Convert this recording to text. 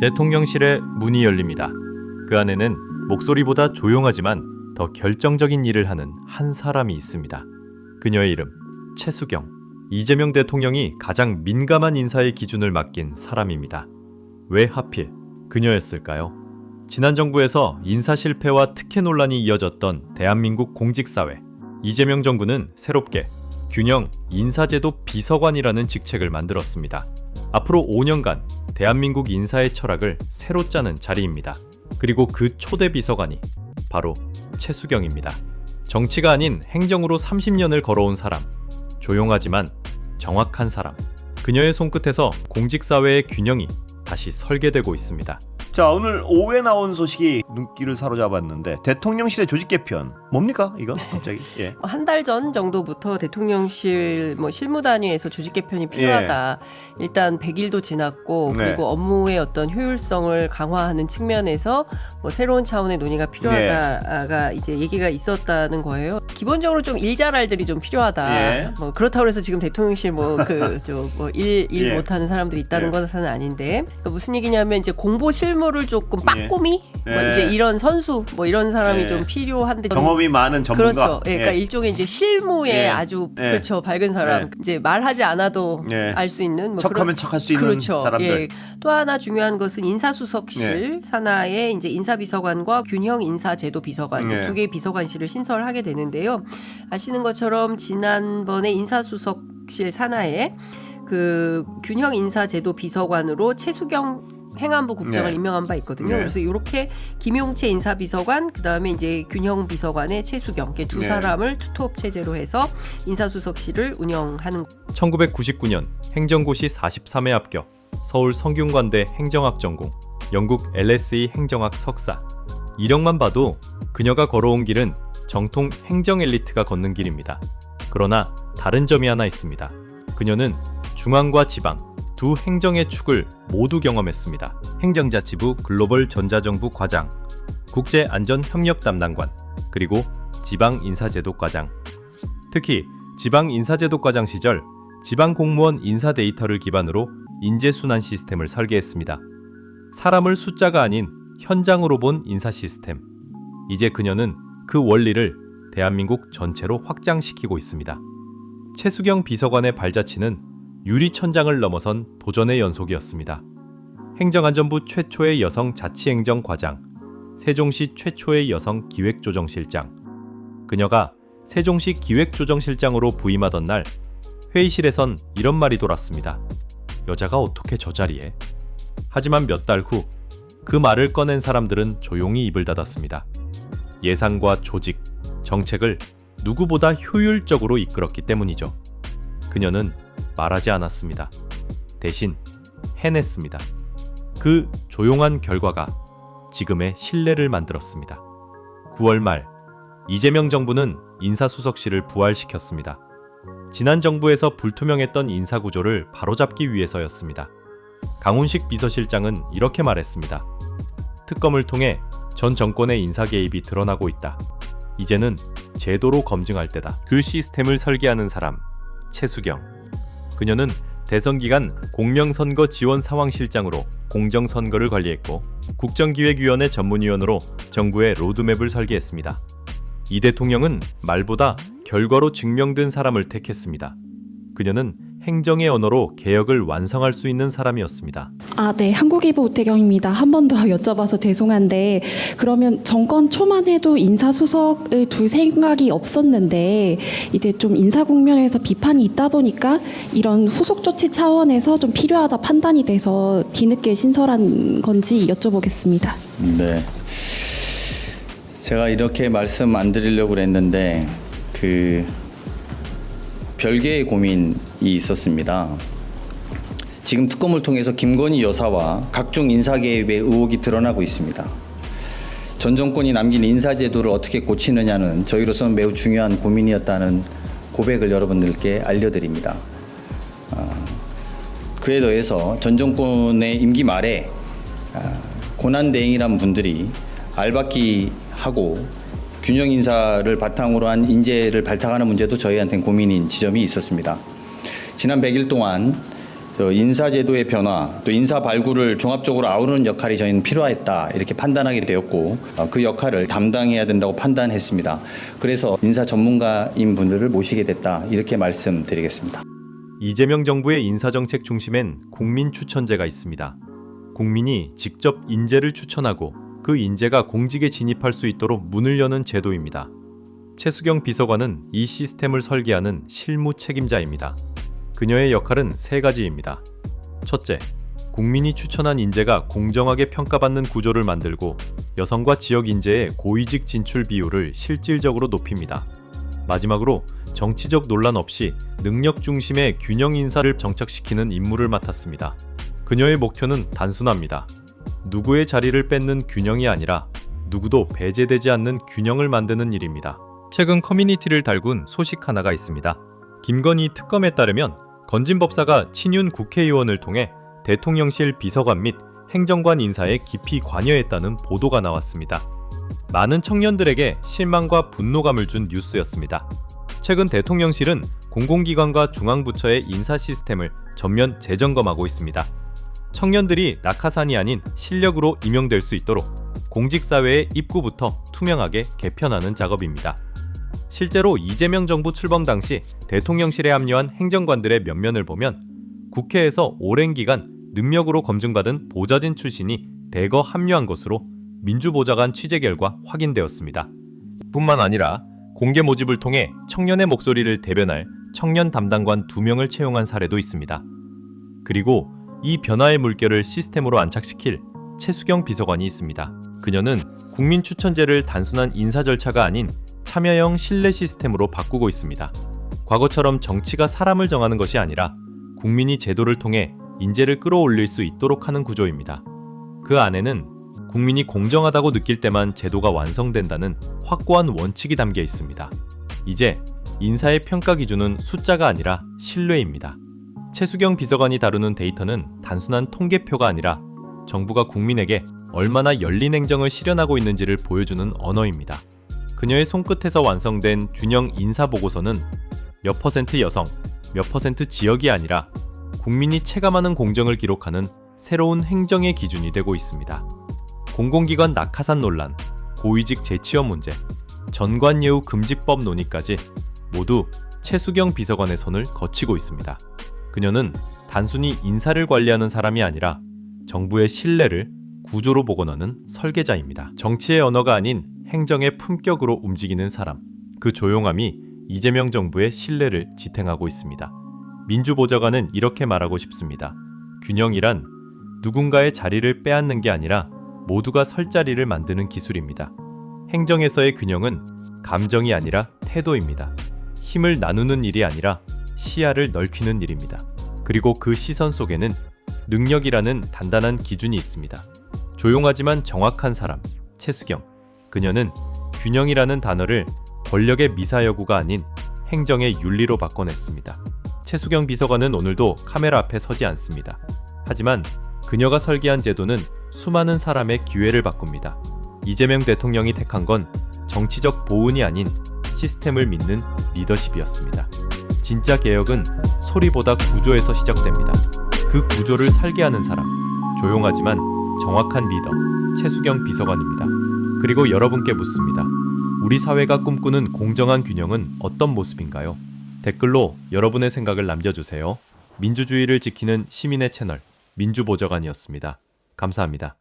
대통령실의 문이 열립니다. 그 안에는 목소리보다 조용하지만 더 결정적인 일을 하는 한 사람이 있습니다. 그녀의 이름 최수경. 이재명 대통령이 가장 민감한 인사의 기준을 맡긴 사람입니다. 왜 하필 그녀였을까요? 지난 정부에서 인사 실패와 특혜 논란이 이어졌던 대한민국 공직사회. 이재명 정부는 새롭게 균형 인사제도 비서관이라는 직책을 만들었습니다. 앞으로 5년간 대한민국 인사의 철학을 새로 짜는 자리입니다. 그리고 그 초대 비서관이 바로 최수경입니다. 정치가 아닌 행정으로 30년을 걸어온 사람. 조용하지만 정확한 사람. 그녀의 손끝에서 공직사회의 균형이 다시 설계되고 있습니다. 자 오늘 오후에 나온 소식이 눈길을 사로잡았는데 대통령실의 조직 개편 뭡니까 이거 갑자기 예. 한 달 전 정도부터 대통령실 뭐 실무 단위에서 조직 개편이 필요하다. 일단 100일도 지났고 네. 그리고 업무의 어떤 효율성을 강화하는 측면에서 뭐 새로운 차원의 논의가 필요하다가 이제 얘기가 있었다는 거예요. 기본적으로 좀 일잘알들이 좀 필요하다. 예. 뭐 그렇다고 해서 지금 대통령실 뭐 뭐그 저뭐일일 예. 못하는 사람들이 있다는 예. 것은 아닌데 그러니까 무슨 얘기냐면 이제 공보 실무 를 조금 예. 빠꼼히 뭐 예. 이제 이런 선수 뭐 이런 사람이 예. 좀 필요한데 경험이 많은 전문가 그렇죠. 예, 그러니까 예. 일종의 이제 실무에 예. 아주 예. 그렇죠 밝은 사람 예. 이제 말하지 않아도 예. 알수 있는 뭐 척하면 척할 수 있는 그렇죠. 사람들 예. 또 하나 중요한 것은 인사수석실 산하에 이제 인사비서관과 균형 인사제도 비서관 이제 예. 두 개의 비서관실을 신설하게 되는데요. 아시는 것처럼 지난번에 인사수석실 산하에 그 균형 인사제도 비서관으로 최수경 행안부 국장을 네. 임명한 바 있거든요. 네. 그래서 이렇게 김용채 인사비서관 그다음에 이제 균형 비서관의 최수경 이렇게 두 네. 사람을 투톱 체제로 해서 인사수석실을 운영하는 1999년 행정고시 43회 합격, 서울 성균관대 행정학 전공, 영국 LSE 행정학 석사. 이력만 봐도 그녀가 걸어온 길은 정통 행정 엘리트가 걷는 길입니다. 그러나 다른 점이 하나 있습니다. 그녀는 중앙과 지방 두 행정의 축을 모두 경험했습니다. 행정자치부 글로벌 전자정부 과장, 국제안전협력 담당관, 그리고 지방인사제도 과장. 특히 지방인사제도 과장 시절 지방 공무원 인사 데이터를 기반으로 인재순환 시스템을 설계했습니다. 사람을 숫자가 아닌 현장으로 본 인사 시스템. 이제 그녀는 그 원리를 대한민국 전체로 확장시키고 있습니다. 최수경 비서관의 발자취는 유리 천장을 넘어선 도전의 연속이었습니다. 행정안전부 최초의 여성 자치행정 과장, 세종시 최초의 여성 기획조정실장. 그녀가 세종시 기획조정실장으로 부임하던 날 회의실에선 이런 말이 돌았습니다. 여자가 어떻게 저 자리에? 하지만 몇 달 후 그 말을 꺼낸 사람들은 조용히 입을 닫았습니다. 예산과 조직, 정책을 누구보다 효율적으로 이끌었기 때문이죠. 그녀는 말하지 않았습니다. 대신 해냈습니다. 그 조용한 결과가 지금의 신뢰를 만들었습니다. 9월 말 이재명 정부는 인사수석실을 부활시켰습니다. 지난 정부에서 불투명했던 인사구조를 바로잡기 위해서였습니다. 강훈식 비서실장은 이렇게 말했습니다. 특검을 통해 전 정권의 인사 개입이 드러나고 있다. 이제는 제도로 검증할 때다. 그 시스템을 설계하는 사람, 최수경. 그녀는 대선 기간 공명선거 지원 상황실장으로 공정선거를 관리했고 국정기획위원회 전문위원으로 정부의 로드맵을 설계했습니다. 이 대통령은 말보다 결과로 증명된 사람을 택했습니다. 그녀는 행정의 언어로 개혁을 완성할 수 있는 사람이었습니다. 아, 네. 한국이보 오태경입니다. 한 번 더 여쭤봐서 죄송한데 그러면 정권 초만 해도 인사수석을 둘 생각이 없었는데 이제 좀 인사 국면에서 비판이 있다 보니까 이런 후속 조치 차원에서 좀 필요하다 판단이 돼서 뒤늦게 신설한 건지 여쭤보겠습니다. 네. 제가 이렇게 말씀 안 드리려고 그랬는데 그 별개의 고민이 있었습니다. 지금 특검을 통해서 김건희 여사와 각종 인사 개입의 의혹이 드러나고 있습니다. 전 정권이 남긴 인사 제도를 어떻게 고치느냐는 저희로서는 매우 중요한 고민이었다는 고백을 여러분들께 알려드립니다. 아, 그에 더해서 전 정권의 임기 말에 아, 고난대행이란 분들이 알박기 하고 균형 인사를 바탕으로 한 인재를 발탁하는 문제도 저희한테는 고민인 지점이 있었습니다. 지난 100일 동안 또 인사제도의 변화, 또 인사 발굴을 종합적으로 아우르는 역할이 저희는 필요했다 이렇게 판단하게 되었고 어, 그 역할을 담당해야 된다고 판단했습니다. 그래서 인사 전문가인 분들을 모시게 됐다 이렇게 말씀드리겠습니다. 이재명 정부의 인사정책 중심엔 국민 추천제가 있습니다. 국민이 직접 인재를 추천하고 그 인재가 공직에 진입할 수 있도록 문을 여는 제도입니다. 최수경 비서관은 이 시스템을 설계하는 실무 책임자입니다. 그녀의 역할은 세 가지입니다. 첫째, 국민이 추천한 인재가 공정하게 평가받는 구조를 만들고 여성과 지역 인재의 고위직 진출 비율을 실질적으로 높입니다. 마지막으로 정치적 논란 없이 능력 중심의 균형 인사를 정착시키는 임무를 맡았습니다. 그녀의 목표는 단순합니다. 누구의 자리를 뺏는 균형이 아니라 누구도 배제되지 않는 균형을 만드는 일입니다. 최근 커뮤니티를 달군 소식 하나가 있습니다. 김건희 특검에 따르면 건진 법사가 친윤 국회의원을 통해 대통령실 비서관 및 행정관 인사에 깊이 관여했다는 보도가 나왔습니다. 많은 청년들에게 실망과 분노감을 준 뉴스였습니다. 최근 대통령실은 공공기관과 중앙부처의 인사 시스템을 전면 재점검하고 있습니다. 청년들이 낙하산이 아닌 실력으로 임용될 수 있도록 공직사회의 입구부터 투명하게 개편하는 작업입니다. 실제로 이재명 정부 출범 당시 대통령실에 합류한 행정관들의 면면을 보면 국회에서 오랜 기간 능력으로 검증받은 보좌진 출신이 대거 합류한 것으로 민주보좌관 취재 결과 확인되었습니다. 뿐만 아니라 공개 모집을 통해 청년의 목소리를 대변할 청년 담당관 2명을 채용한 사례도 있습니다. 그리고 이 변화의 물결을 시스템으로 안착시킬 최수경 비서관이 있습니다. 그녀는 국민 추천제를 단순한 인사 절차가 아닌 참여형 신뢰 시스템으로 바꾸고 있습니다. 과거처럼 정치가 사람을 정하는 것이 아니라 국민이 제도를 통해 인재를 끌어올릴 수 있도록 하는 구조입니다. 그 안에는 국민이 공정하다고 느낄 때만 제도가 완성된다는 확고한 원칙이 담겨 있습니다. 이제 인사의 평가 기준은 숫자가 아니라 신뢰입니다. 최수경 비서관이 다루는 데이터는 단순한 통계표가 아니라 정부가 국민에게 얼마나 열린 행정을 실현하고 있는지를 보여주는 언어입니다. 그녀의 손끝에서 완성된 균형 인사 보고서는 몇 퍼센트 여성, 몇 퍼센트 지역이 아니라 국민이 체감하는 공정을 기록하는 새로운 행정의 기준이 되고 있습니다. 공공기관 낙하산 논란, 고위직 재취업 문제, 전관예우 금지법 논의까지 모두 최수경 비서관의 손을 거치고 있습니다. 그녀는 단순히 인사를 관리하는 사람이 아니라 정부의 신뢰를 구조로 복원하는 설계자입니다. 정치의 언어가 아닌 행정의 품격으로 움직이는 사람. 그 조용함이 이재명 정부의 신뢰를 지탱하고 있습니다. 민주보좌관은 이렇게 말하고 싶습니다. 균형이란 누군가의 자리를 빼앗는 게 아니라 모두가 설 자리를 만드는 기술입니다. 행정에서의 균형은 감정이 아니라 태도입니다. 힘을 나누는 일이 아니라 시야를 넓히는 일입니다. 그리고 그 시선 속에는 능력이라는 단단한 기준이 있습니다. 조용하지만 정확한 사람, 최수경. 그녀는 균형이라는 단어를 권력의 미사여구가 아닌 행정의 윤리로 바꿔냈습니다. 최수경 비서관은 오늘도 카메라 앞에 서지 않습니다. 하지만 그녀가 설계한 제도는 수많은 사람의 기회를 바꿉니다. 이재명 대통령이 택한 건 정치적 보은이 아닌 시스템을 믿는 리더십이었습니다. 진짜 개혁은 소리보다 구조에서 시작됩니다. 그 구조를 설계하는 사람, 조용하지만 정확한 리더, 최수경 비서관입니다. 그리고 여러분께 묻습니다. 우리 사회가 꿈꾸는 공정한 균형은 어떤 모습인가요? 댓글로 여러분의 생각을 남겨주세요. 민주주의를 지키는 시민의 채널, 민주보좌관이었습니다. 감사합니다.